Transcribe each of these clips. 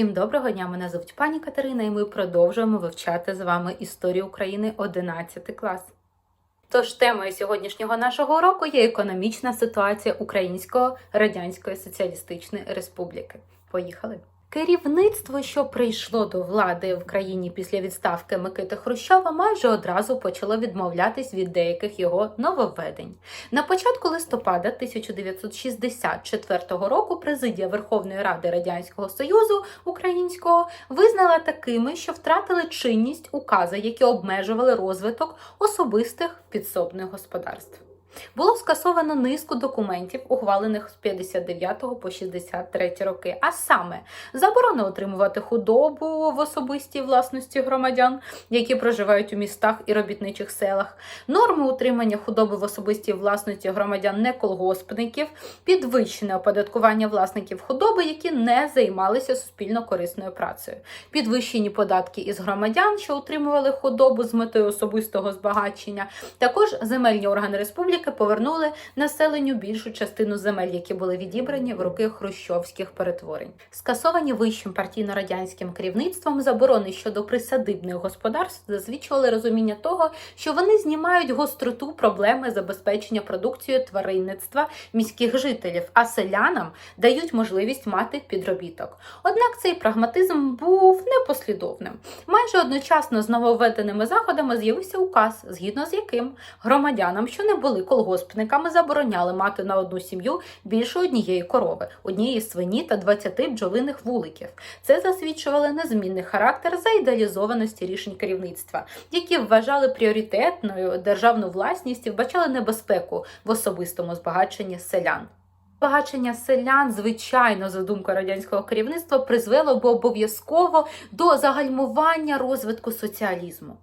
Всім доброго дня! Мене звуть пані Катерина, і ми продовжуємо вивчати з вами історію України 11 клас. Тож темою сьогоднішнього нашого уроку є економічна ситуація Української Радянської Соціалістичної Республіки. Поїхали! Керівництво, що прийшло до влади в країні після відставки Микити Хрущова, майже одразу почало відмовлятись від деяких його нововведень. На початку листопада 1964 року президія Верховної Ради Радянського Союзу українського визнала такими, що втратили чинність укази, які обмежували розвиток особистих підсобних господарств. Було скасовано низку документів, ухвалених з 59 по 63 роки, а саме заборона отримувати худобу в особистій власності громадян, які проживають у містах і робітничих селах, норми утримання худоби в особистій власності громадян неколгоспників, підвищене оподаткування власників худоби, які не займалися суспільно корисною працею, підвищені податки із громадян, що утримували худобу з метою особистого збагачення. Також земельні органи республіки повернули населенню більшу частину земель, які були відібрані в роки хрущовських перетворень. Скасовані вищим партійно-радянським керівництвом заборони щодо присадибних господарств засвідчували розуміння того, що вони знімають гостроту проблеми забезпечення продукцією тваринництва міських жителів, а селянам дають можливість мати підробіток. Однак цей прагматизм був непослідовним. Майже одночасно з нововведеними заходами з'явився указ, згідно з яким громадянам, що не були колгоспниками, забороняли мати на одну сім'ю більше однієї корови, однієї свині та 20 бджолиних вуликів. Це засвідчувало незмінний характер заідеалізованості рішень керівництва, які вважали пріоритетною державну власність і вбачали небезпеку в особистому збагаченні селян. Збагачення селян, звичайно, за думкою радянського керівництва, призвело б обов'язково до загальмування розвитку соціалізму.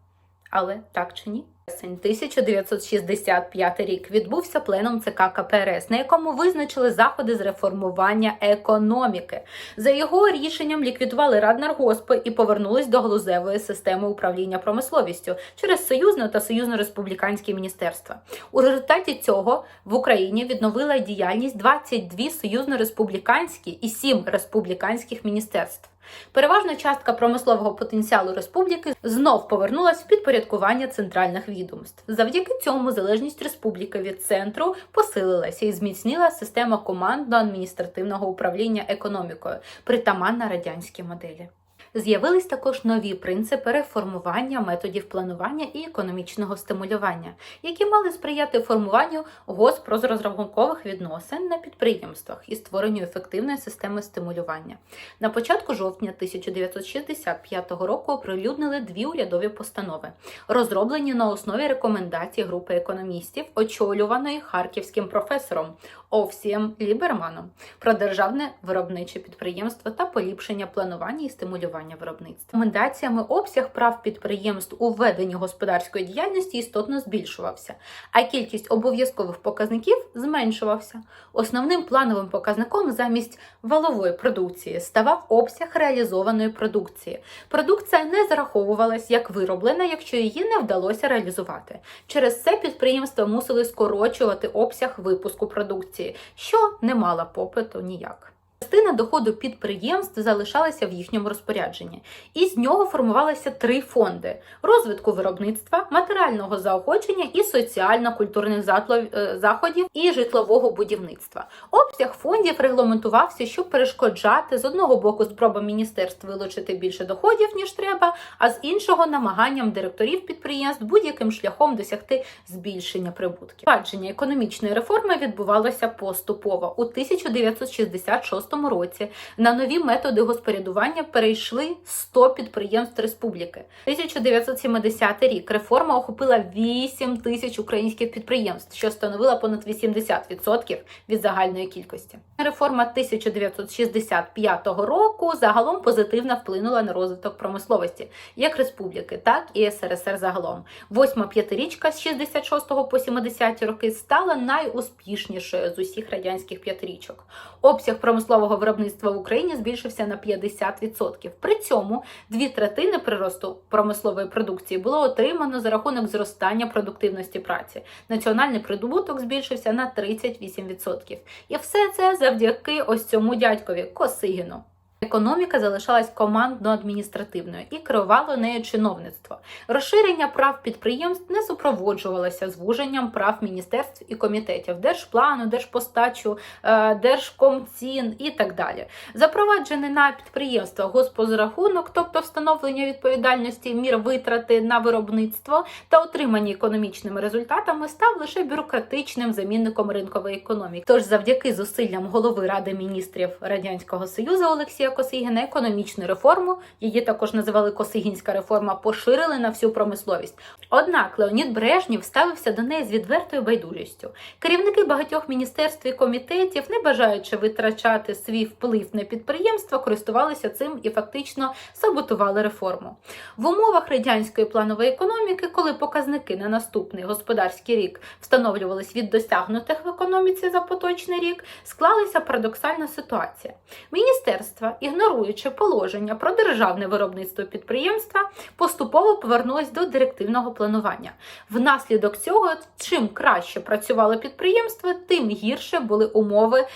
Але так чи ні? Вересень 1965 рік відбувся пленум ЦК КПРС, на якому визначили заходи з реформування економіки. За його рішенням ліквідували раднаргоспи і повернулись до галузевої системи управління промисловістю через союзне та союзно-республіканські міністерства. У результаті цього в Україні відновила діяльність 22 союзно-республіканські і 7 республіканських міністерств. Переважна частка промислового потенціалу республіки знов повернулася в підпорядкування центральних відомств. Завдяки цьому залежність республіки від центру посилилася і зміцнила система командно-адміністративного управління економікою, притаманна радянській моделі. З'явились також нові принципи реформування методів планування і економічного стимулювання, які мали сприяти формуванню госпрозрозрахункових відносин на підприємствах і створенню ефективної системи стимулювання. На початку жовтня 1965 року оприлюднили дві урядові постанови, розроблені на основі рекомендацій групи економістів, очолюваної харківським професором Овсієм Ліберманом про державне виробниче підприємство та поліпшення планування і стимулювання виробництва. Рекомендаціями обсяг прав підприємств у веденні господарської діяльності істотно збільшувався, а кількість обов'язкових показників зменшувався. Основним плановим показником замість валової продукції ставав обсяг реалізованої продукції. Продукція не зараховувалась як вироблена, якщо її не вдалося реалізувати. Через це підприємства мусили скорочувати обсяг випуску продукції, що не мала попиту ніяк. Частина доходу підприємств залишалася в їхньому розпорядженні, і з нього формувалися три фонди: розвитку виробництва, матеріального заохочення і соціально-культурних затлов- заходів і житлового будівництва. Обсяг фондів регламентувався, щоб перешкоджати з одного боку спробам міністерств вилучити більше доходів ніж треба, а з іншого намаганням директорів підприємств будь-яким шляхом досягти збільшення прибутків. Впровадження економічної реформи відбувалося поступово у 1966 році. На нові методи госпорядування перейшли 100 підприємств республіки. 1970 рік реформа охопила 8 тисяч українських підприємств, що становила понад 80% від загальної кількості. Реформа 1965 року загалом позитивно вплинула на розвиток промисловості як республіки, так і СРСР загалом. Восьма п'ятирічка з 66 по 70 роки стала найуспішнішою з усіх радянських п'ятирічок. Обсяг промислового виробництва в Україні збільшився на 50%. При цьому дві третини приросту промислової продукції було отримано за рахунок зростання продуктивності праці. Національний прибуток збільшився на 38%. І все це завдяки ось цьому дядькові Косигіну. Економіка залишалась командно-адміністративною і керувало нею чиновництво. Розширення прав підприємств не супроводжувалося звуженням прав міністерств і комітетів держплану, держпостачу, е, держкомцін і так далі. Запроваджений на підприємства госпозрахунок, тобто встановлення відповідальності мір витрати на виробництво та отримання економічними результатами, став лише бюрократичним замінником ринкової економіки. Тож, завдяки зусиллям голови Ради міністрів Радянського Союзу Олексія Косигіна, економічну реформу, її також називали Косигінська реформа, поширили на всю промисловість. Однак Леонід Брежнєв ставився до неї з відвертою байдужістю. Керівники багатьох міністерств і комітетів, не бажаючи витрачати свій вплив на підприємства, користувалися цим і фактично саботували реформу. В умовах радянської планової економіки, коли показники на наступний господарський рік встановлювались від досягнутих в економіці за поточний рік, склалася парадоксальна ситуація. Міністерства, ігноруючи положення про державне виробництво підприємства, поступово повернулось до директивного планування. Внаслідок цього, чим краще працювало підприємство, тим гірше були умови е,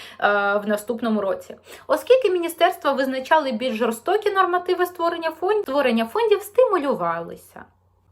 в наступному році. Оскільки міністерства визначали більш жорстокі нормативи створення фондів, створення фондів стимулювалися.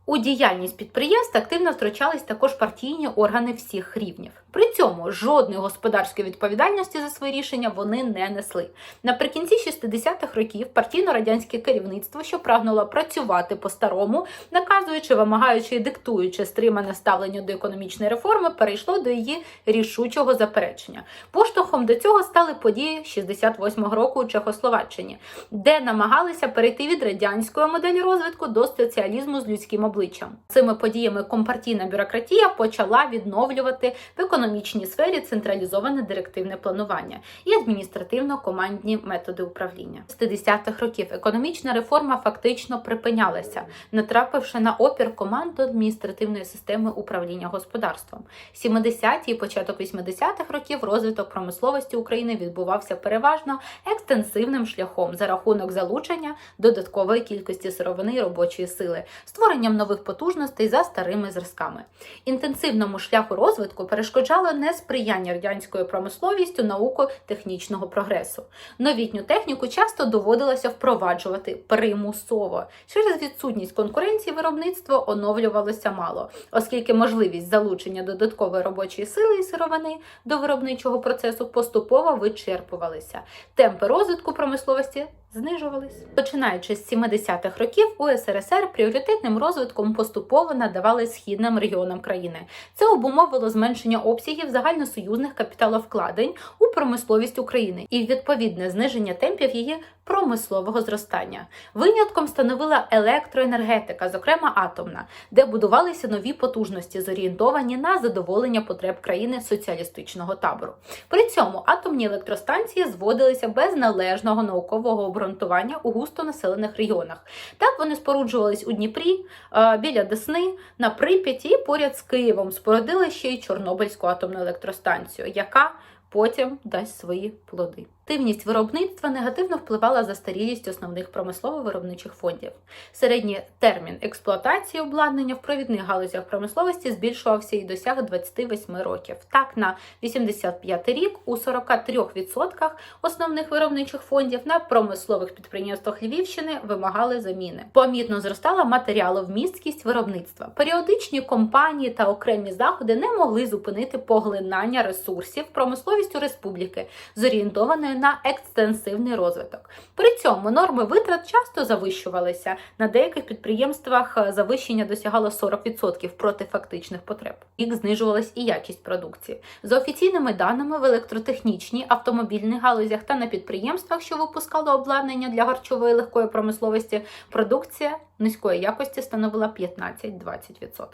У діяльність підприємств активно втручались також партійні органи всіх рівнів. При цьому жодної господарської відповідальності за свої рішення вони не несли. Наприкінці 60-х років партійно-радянське керівництво, що прагнуло працювати по-старому, наказуючи, вимагаючи і диктуючи стримане ставлення до економічної реформи, перейшло до її рішучого заперечення. Поштовхом до цього стали події 68-го року у Чехословаччині, де намагалися перейти від радянської моделі розвитку до соціалізму з людським обличчям. Цими подіями компартійна бюрократія почала відновлювати в економічній сфері централізоване директивне планування і адміністративно-командні методи управління. З 50-х років економічна реформа фактично припинялася, натрапивши на опір команду адміністративної системи управління господарством. 70-ті і початок 80-х років розвиток промисловості України відбувався переважно екстенсивним шляхом за рахунок залучення додаткової кількості сировини і робочої сили, створенням нових потужностей за старими зразками. Інтенсивному шляху розвитку перешкоджало несприяння радянською промисловістю науко-технічного прогресу. Новітню техніку часто доводилося впроваджувати примусово. Через відсутність конкуренції виробництво оновлювалося мало, оскільки можливість залучення додаткової робочої сили і сировини до виробничого процесу поступово вичерпувалися. Темпи розвитку промисловості знижувались. Починаючи з 70-х років, у СРСР пріоритетним розвитком поступово надавали східним регіонам країни. Це обумовило зменшення обсягів загальносоюзних капіталовкладень у промисловість України і відповідне зниження темпів її промислового зростання. Винятком становила електроенергетика, зокрема атомна, де будувалися нові потужності, зорієнтовані на задоволення потреб країни соціалістичного табору. При цьому атомні електростанції зводилися без належного наукового обґрунтування у густонаселених регіонах. Так вони споруджувались у Дніпрі, е, біля Десни, на Прип'яті поряд з Києвом спородили ще й Чорнобильську атомну електростанцію, яка потім дасть свої плоди. Активність виробництва негативно впливала застарілість основних промислово-виробничих фондів. Середній термін експлуатації обладнання в провідних галузях промисловості збільшувався і досяг 28 років. Так, на 85 рік у 43% основних виробничих фондів на промислових підприємствах Львівщини вимагали заміни. Помітно зростала матеріаловмісткість виробництва. Періодичні компанії та окремі заходи не могли зупинити поглинання ресурсів промисловістю республіки, зорієнтованої на екстенсивний розвиток. При цьому норми витрат часто завищувалися. На деяких підприємствах е, завищення досягало 40% проти фактичних потреб. Рік знижувалась і якість продукції. За офіційними даними в електротехнічній, автомобільних галузях та на підприємствах, що випускали обладнання для харчової легкої промисловості, продукція низької якості становила 15-20%.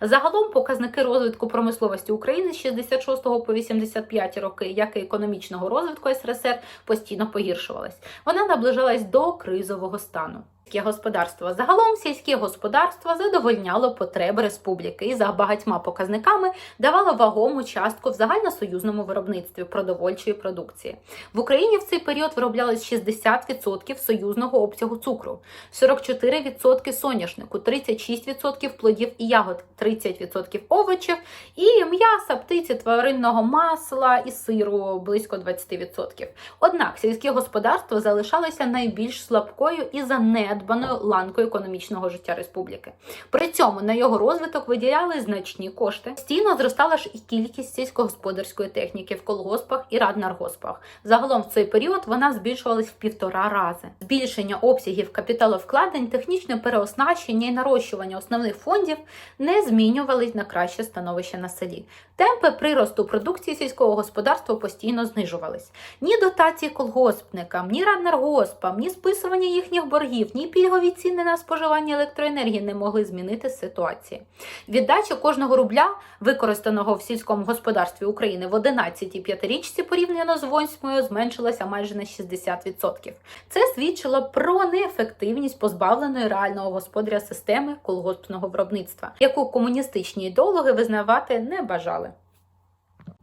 Загалом показники розвитку промисловості України з 66 по 85 роки, як і економічного розвитку СРСР, постійно погіршувалась. Вона наближалась до кризового стану. Сільське господарство. Загалом сільське господарство задовольняло потреби республіки і за багатьма показниками давало вагому частку в загальносоюзному виробництві продовольчої продукції. В Україні в цей період вироблялось 60% союзного обсягу цукру, 44% соняшнику, 36% плодів і ягод, 30% овочів і м'яса, птиці, тваринного масла і сиру близько 20%. Однак сільське господарство залишалося найбільш слабкою і занедбаною ланкою економічного життя республіки. При цьому на його розвиток виділяли значні кошти. Стійно зростала ж і кількість сільськогосподарської техніки в колгоспах і раднаргоспах. Загалом в цей період вона збільшувалась в півтора рази. Збільшення обсягів капіталовкладень, технічне переоснащення і нарощування основних фондів не змінювались на краще становище на селі. Темпи приросту продукції сільського господарства постійно знижувались. Ні дотації колгоспникам, ні раднаргоспам, ні списування їхніх боргів, ні пільгові ціни на споживання електроенергії не могли змінити ситуації. Віддача кожного рубля, використаного в сільському господарстві України в 11-й п'ятирічці порівняно з 8 зменшилася майже на 60%. Це свідчило про неефективність позбавленої реального господаря системи колгоспного виробництва, яку комуністичні ідеологи визнавати не бажали.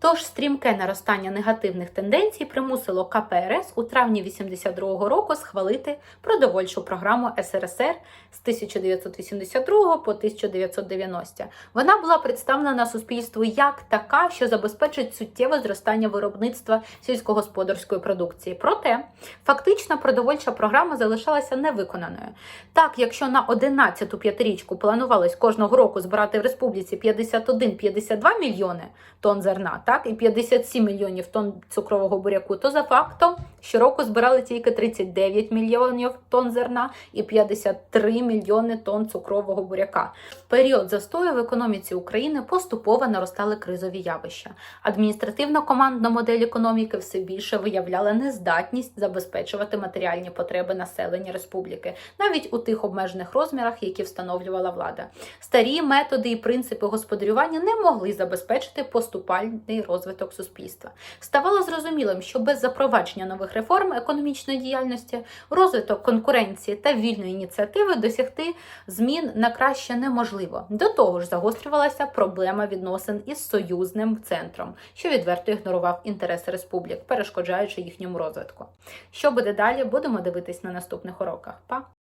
Тож стрімке наростання негативних тенденцій примусило КПРС у травні 82-го року схвалити продовольчу програму СРСР з 1982 по 1990. Вона була представлена суспільству як така, що забезпечить суттєве зростання виробництва сільськогосподарської продукції. Проте фактично продовольча програма залишалася невиконаною. Так, якщо на 11-ту п'ятирічку планувалось кожного року збирати в республіці 51-52 мільйони тонн зерна, так і 57 мільйонів тонн цукрового буряку, то за фактом щороку збирали тільки 39 мільйонів тонн зерна і 53 мільйони тонн цукрового буряка. Період застою в економіці України поступово наростали кризові явища. Адміністративно-командна модель економіки все більше виявляла нездатність забезпечувати матеріальні потреби населення республіки, навіть у тих обмежених розмірах, які встановлювала влада. Старі методи і принципи господарювання не могли забезпечити поступальний розвиток суспільства. Ставало зрозумілим, що без запровадження нових реформ економічної діяльності, розвиток конкуренції та вільної ініціативи досягти змін на краще неможливо. До того ж, загострювалася проблема відносин із союзним центром, що відверто ігнорував інтереси республік, перешкоджаючи їхньому розвитку. Що буде далі? Будемо дивитись на наступних уроках. Па!